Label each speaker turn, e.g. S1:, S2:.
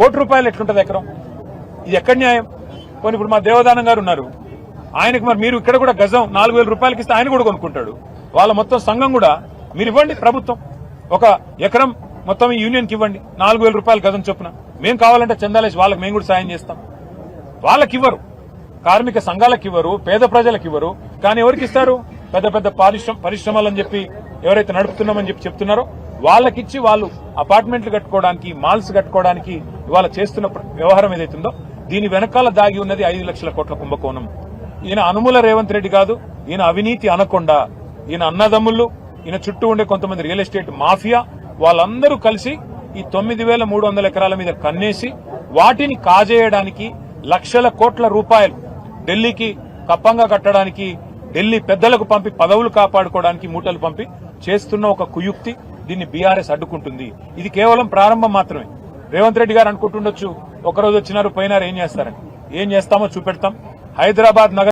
S1: కోటి రూపాయలు ఎట్లుంటది ఎకరం? ఇది ఎక్కడ న్యాయం? కొన్ని ఇప్పుడు మా దేవదానం గారు ఉన్నారు. ఆయనకు మరి మీరు ఇక్కడ కూడా గజం నాలుగు వేల రూపాయలకి ఇస్తే ఆయన కూడా కొనుక్కుంటాడు. వాళ్ళ మొత్తం సంఘం కూడా మీరు ఇవ్వండి ప్రభుత్వం. ఒక ఎకరం మొత్తం యూనియన్కి ఇవ్వండి. నాలుగు వేల రూపాయలు గజం చొప్పున. మేము కావాలంటే చందాలేసి వాళ్ళకి మేము కూడా సాయం చేస్తాం. వాళ్ళకి ఇవ్వరు. కార్మిక సంఘాలకు ఇవ్వరు పేద ప్రజలకు ఇవ్వరు. కానీ ఎవరికి ఇస్తారు? పెద్ద పెద్ద పాలిష్యం పరిశ్రమలు అని చెప్పి ఎవరైతే నడుపుతున్నామని చెప్పి చెప్తున్నారో వాళ్ళకిచ్చి వాళ్ళు అపార్ట్మెంట్లు కట్టుకోవడానికి మాల్స్ కట్టుకోవడానికి ఇవాళ చేస్తున్న వ్యవహారం ఏదైతుందో దీని వెనకాల దాగి ఉన్నది ఐదు లక్షల కోట్ల కుంభకోణం. ఈయన అనుముల రేవంత్ రెడ్డి కాదు ఈయన అవినీతి అనకుండా. ఈయన అన్నదమ్ముళ్ళు ఈయన చుట్టూ ఉండే కొంతమంది రియల్ ఎస్టేట్ మాఫియా వాళ్ళందరూ కలిసి ఈ తొమ్మిది వేల మూడు వందల ఎకరాల మీద కన్నేసి వాటిని కాజేయడానికి లక్షల కోట్ల రూపాయలు ఢిల్లీకి కప్పంగా కట్టడానికి ఢిల్లీ పెద్దలకు పంపి పదవులు కాపాడుకోవడానికి మూటలు పంపి చేస్తున్న ఒక కుయుక్తి. దీన్ని బీఆర్ఎస్ అడ్డుకుంటుంది. ఇది కేవలం ప్రారంభం మాత్రమే. రేవంత్ రెడ్డి గారు అనుకుంటుండొచ్చు ఒకరోజు వచ్చినారు పోయినారు ఏం చేస్తారని. ఏం చేస్తామో చూపెడతాం. హైదరాబాద్ నగర